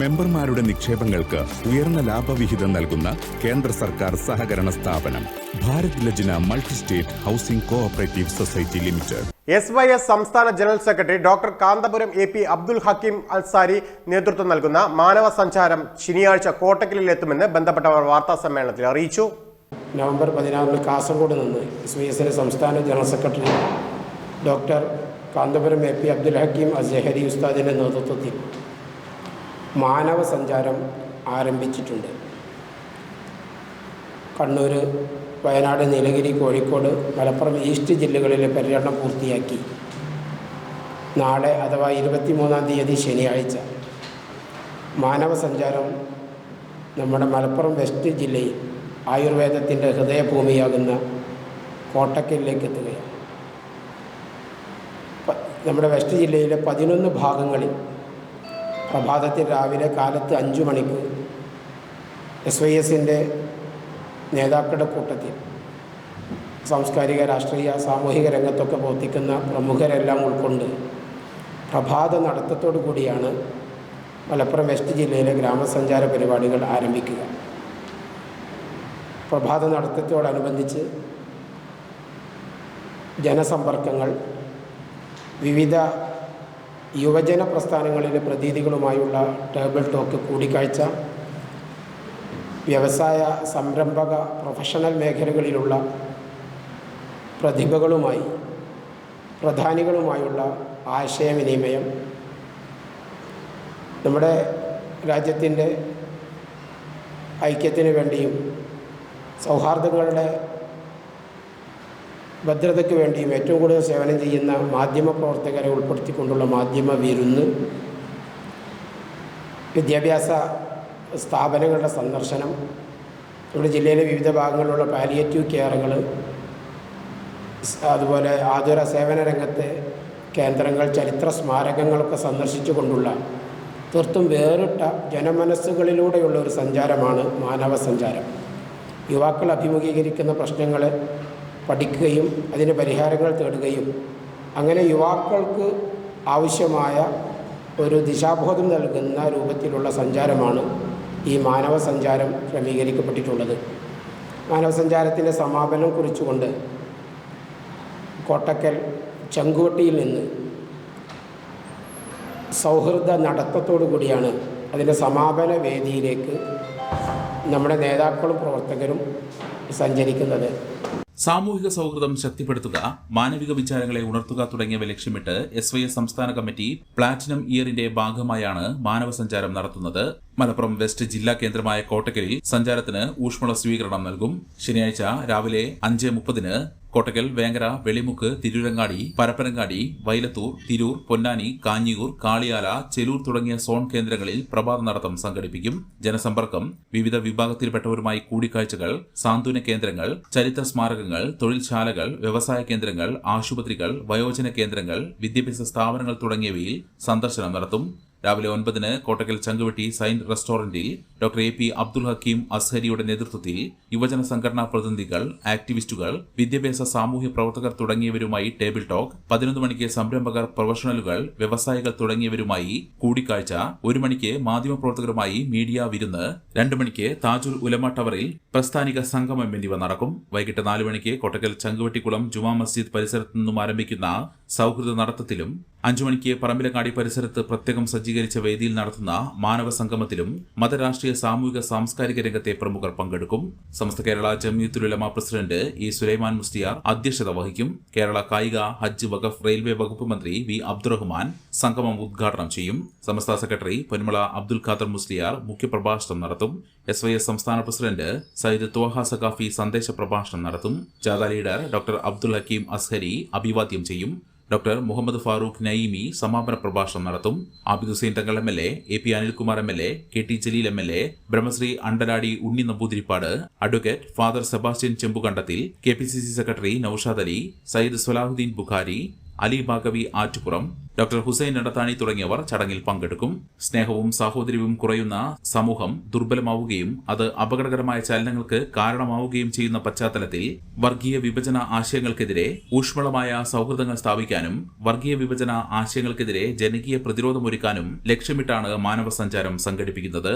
മെമ്പർമാരുടെ നിക്ഷേപങ്ങൾക്ക് ഉയർന്ന ലാഭവിഹിതം നൽകുന്ന കേന്ദ്ര സർക്കാർ സഹകരണ സ്ഥാപനം Bharat Lajna multi state housing cooperative society limited. S Y S സംസ്ഥാന general secretary doctor Kanthapuram A P Abdul Hakeem Azhari നേതൃത്വം നൽകുന്ന മാനവ സഞ്ചാരം ശനിയാഴ്ച കോട്ടക്കലിൽ എത്തുമെന്ന് ബന്ധപ്പെട്ടവർ വാർത്താ സമ്മേളനത്തിൽ അറിയിച്ചു. നവംബർ പതിനാറിന് കാസർഗോഡ് നിന്ന് എസ് വൈ എസിലെ സംസ്ഥാന general secretary doctor Kanthapuram A P Abdul Hakeem Azhari ഉസ്താദിന്റെ നേതൃത്വത്തിൽ മാനവ സഞ്ചാരം ആരംഭിച്ചിട്ടുണ്ട്. കണ്ണൂർ വയനാട് നീലഗിരി കോഴിക്കോട് മലപ്പുറം ഈസ്റ്റ് ജില്ലകളിലെ പര്യടനം പൂർത്തിയാക്കി. നാളെ അഥവാ ഇരുപത്തിമൂന്നാം തീയതി ശനിയാഴ്ച. മാനവ സഞ്ചാരം നമ്മുടെ മലപ്പുറം വെസ്റ്റ് ജില്ലയിൽ ആയുർവേദത്തിന്റെ ഹൃദയഭൂമിയാകുന്ന കോട്ടക്കലിലേക്ക് എത്തുകയാണ്. നമ്മുടെ വെസ്റ്റ് ജില്ലയിലെ പതിനൊന്ന് ഭാഗങ്ങളിൽ പ്രഭാതത്തിൽ രാവിലെ കാലത്ത് അഞ്ചു മണിക്ക് എസ് വൈ എസിന്റെ നേതാക്കളുടെ കൂട്ടത്തിൽ സാംസ്കാരിക രാഷ്ട്രീയ സാമൂഹിക രംഗത്തൊക്കെ പ്രവർത്തിക്കുന്ന പ്രമുഖരെല്ലാം ഉൾക്കൊണ്ട് പ്രഭാത നടത്തത്തോടു കൂടിയാണ് മലപ്പുറം വെസ്റ്റ് ജില്ലയിലെ ഗ്രാമസഞ്ചാര പരിപാടികൾ ആരംഭിക്കുക. പ്രഭാത നടത്തത്തോടനുബന്ധിച്ച് ജനസമ്പർക്കങ്ങൾ വിവിധ യുവജന പ്രസ്ഥാനങ്ങളിലെ പ്രതീതികളുമായുള്ള ടേബിൾ ടോക്ക് കൂടിക്കാഴ്ച വ്യവസായ സംരംഭക പ്രൊഫഷണൽ മേഖലകളിലുള്ള പ്രതിഭകളുമായി പ്രധാനികളുമായുള്ള ആശയവിനിമയം നമ്മുടെ രാജ്യത്തിന്റെ ഐക്യത്തിന് വേണ്ടിയും സൗഹാർദ്ദങ്ങളുടെ ഭദ്രതയ്ക്ക് വേണ്ടിയും ഏറ്റവും കൂടുതൽ സേവനം ചെയ്യുന്ന മാധ്യമ പ്രവർത്തകരെ ഉൾപ്പെടുത്തിക്കൊണ്ടുള്ള മാധ്യമ വിരുന്ന് വിദ്യാഭ്യാസ സ്ഥാപനങ്ങളുടെ സന്ദർശനം നമ്മുടെ ജില്ലയിലെ വിവിധ ഭാഗങ്ങളിലുള്ള പാലിയേറ്റീവ് കെയറുകൾ അതുപോലെ ആതുര സേവന രംഗത്തെ കേന്ദ്രങ്ങൾ ചരിത്ര സ്മാരകങ്ങളൊക്കെ സന്ദർശിച്ചു കൊണ്ടുള്ള തീർത്തും വേറിട്ട ജനമനസ്സുകളിലൂടെയുള്ള ഒരു സഞ്ചാരമാണ് മാനവ സഞ്ചാരം. യുവാക്കൾ അഭിമുഖീകരിക്കുന്ന പ്രശ്നങ്ങളെ പഠിക്കുകയും അതിന് പരിഹാരങ്ങൾ തേടുകയും. അങ്ങനെ യുവാക്കൾക്ക് ആവശ്യമായ ഒരു ദിശാബോധം നൽകുന്ന രൂപത്തിലുള്ള സഞ്ചാരമാണ് ഈ മാനവ സഞ്ചാരം ക്രമീകരിക്കപ്പെട്ടിട്ടുള്ളത്. മാനവ സഞ്ചാരത്തിന്റെ സമാപനം കുറിച്ചുകൊണ്ട് കോട്ടക്കൽ ചങ്കുവട്ടിയിൽ നിന്ന് സൗഹൃദ നടത്തത്തോടു കൂടിയാണ് അതിന്റെ സമാപന വേദിയിലേക്ക് നമ്മുടെ നേതാക്കളും പ്രവർത്തകരും സഞ്ചരിക്കുന്നത്. സാമൂഹിക സൗഹൃദം ശക്തിപ്പെടുത്തുക മാനവിക വിചാരങ്ങളെ ഉണർത്തുക തുടങ്ങിയവ ലക്ഷ്യമിട്ട് എസ് വൈ എസ് സംസ്ഥാന കമ്മിറ്റി പ്ലാറ്റിനം ഇയറിന്റെ ഭാഗമായാണ് മാനവ സഞ്ചാരം നടത്തുന്നത്. മലപ്പുറം വെസ്റ്റ് ജില്ലാ കേന്ദ്രമായ കോട്ടക്കലിൽ സഞ്ചാരത്തിന് ഊഷ്മള സ്വീകരണം നൽകും. ശനിയാഴ്ച രാവിലെ അഞ്ച് മുപ്പതിന് കോട്ടക്കൽ വേങ്ങര വെളിമുക്ക് തിരൂരങ്ങാടി പരപ്പനങ്ങാടി വൈലത്തൂർ തിരൂർ പൊന്നാനി കാഞ്ഞിയൂർ കാളിയാല ചെലൂർ തുടങ്ങിയ സോൺ കേന്ദ്രങ്ങളിൽ പ്രഭാത നടത്തം സംഘടിപ്പിക്കും. ജനസമ്പർക്കം വിവിധ വിഭാഗത്തിൽപ്പെട്ടവരുമായി കൂടിക്കാഴ്ചകൾ സാന്ത്വന കേന്ദ്രങ്ങൾ ചരിത്ര സ്മാരകങ്ങൾ തൊഴിൽശാലകൾ വ്യവസായ കേന്ദ്രങ്ങൾ ആശുപത്രികൾ വയോജന കേന്ദ്രങ്ങൾ വിദ്യാഭ്യാസ സ്ഥാപനങ്ങൾ തുടങ്ങിയവയിൽ സന്ദർശനം നടത്തും. രാവിലെ ഒൻപതിന് കോട്ടക്കൽ ചങ്കുവെട്ടി സൈൻ റെസ്റ്റോറന്റിൽ doctor A P Abdul Hakeem അസ്ഹരിയുടെ നേതൃത്വത്തിൽ യുവജന സംഘടനാ പ്രതിനിധികൾ ആക്ടിവിസ്റ്റുകൾ വിദ്യാഭ്യാസ സാമൂഹ്യ പ്രവർത്തകർ തുടങ്ങിയവരുമായി ടേബിൾ ടോക്ക് പതിനൊന്ന് മണിക്ക് സംരംഭകർ പ്രൊഫഷണലുകൾ വ്യവസായികൾ തുടങ്ങിയവരുമായി കൂടിക്കാഴ്ച ഒരു മണിക്ക് മാധ്യമപ്രവർത്തകരുമായി മീഡിയ വിരുന്ന് രണ്ട് മണിക്ക് താജുൽ ഉലമ ടവറിൽ പ്രസ്ഥാനിക സംഗമം എന്നിവ നടക്കും. വൈകിട്ട് നാല് മണിക്ക് കോട്ടക്കൽ ചങ്കുവെട്ടിക്കുളം ജുമാ മസ്ജിദ് പരിസരത്തു നിന്നും ആരംഭിക്കുന്ന സൗഹൃദ നടത്തത്തിലും അഞ്ചു മണിക്ക് പറമ്പിലങ്ങാടി പരിസരത്ത് പ്രത്യേകം സജ്ജീകരിച്ച വേദിയിൽ നടത്തുന്ന മാനവ സംഗമത്തിലും മതരാഷ്ട്രീയ സാമൂഹിക സാംസ്കാരിക രംഗത്തെ പ്രമുഖർ പങ്കെടുക്കും. സമസ്ത കേരള ജമിയത്തുലുലമ പ്രസിഡന്റ് ഇ സുലൈമാൻ മുസ്തിയാർ അധ്യക്ഷത വഹിക്കും. കേരള കായിക ഹജ്ജ് വഖഫ് റെയിൽവേ വകുപ്പ് മന്ത്രി വി അബ്ദുറഹ്മാൻ സംഗമം ഉദ്ഘാടനം ചെയ്യും. സമസ്ത സെക്രട്ടറി പൊന്മള അബ്ദുൽ ഖാദർ മുസ്ലിയാർ മുഖ്യപ്രഭാഷണം നടത്തും. എസ് വൈ എസ് സംസ്ഥാന പ്രസിഡന്റ് സയ്യിദ് ത്വഹ സഖാഫി സന്ദേശ പ്രഭാഷണം നടത്തും. ജാഥ ലീഡർ ഡോക്ടർ അബ്ദുൽ ഹക്കീം അസ്ഹരി അഭിവാദ്യം ചെയ്യും. ഡോക്ടർ മുഹമ്മദ് ഫാറൂഖ് നയീമി സമാപന പ്രഭാഷണം നടത്തും. Abid Hussain Thangal M L A A P Anilkumar M L A K T Jaleel M L A Brahmashri Andaladi Unni Namboothiripad advocate father Sebastian Chembukandathil K P C C secretary Noushad Ali Sayyid Salahuddin Bukhari Ali Baqavi Attupuram doctor Hussain Nadathani തുടങ്ങിയവർ ചടങ്ങിൽ പങ്കെടുക്കും. സ്നേഹവും സാഹോദര്യവും കുറയുന്ന സമൂഹം ദുർബലമാവുകയും അത് അപകടകരമായ ചലനങ്ങൾക്ക് കാരണമാവുകയും ചെയ്യുന്ന പശ്ചാത്തലത്തിൽ വർഗീയ വിഭജന ആശയങ്ങൾക്കെതിരെ ഊഷ്മളമായ സൗഹൃദങ്ങൾ സ്ഥാപിക്കാനും വർഗീയ വിഭജന ആശയങ്ങൾക്കെതിരെ ജനകീയ പ്രതിരോധമൊരുക്കാനും ലക്ഷ്യമിട്ടാണ് മാനവ സഞ്ചാരം സംഘടിപ്പിക്കുന്നത്.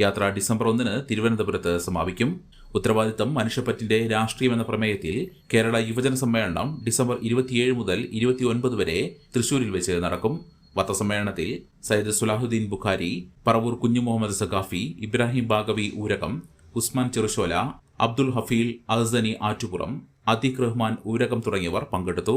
യാത്ര ഡിസംബർ ഒന്നിന് തിരുവനന്തപുരത്ത് സമാപിക്കും. ഉത്തരവാദിത്തം മനുഷ്യപ്പറ്റിന്റെ രാഷ്ട്രീയം എന്ന പ്രമേയത്തിൽ കേരള യുവജന സമ്മേളനം ഡിസംബർ ഇരുപത്തിയേഴ് മുതൽ ഇരുപത്തിയൊൻപത് വരെ തൃശൂരിൽ വെച്ച് നടക്കും. വത്തസമ്മേളനത്തിൽ സയ്യിദ് സുലാഹുദ്ദീൻ ബുഖാരി പറവൂർ കുഞ്ഞു മുഹമ്മദ് സഖാഫി ഇബ്രാഹിം ബാഗവി ഊരകം ഉസ്മാൻ ചെറുശോല അബ്ദുൽ ഹഫീൽ അഹ്സനി ആറ്റുപുറം അദീഖ് റഹ്മാൻ ഊരകം തുടങ്ങിയവർ പങ്കെടുത്തു.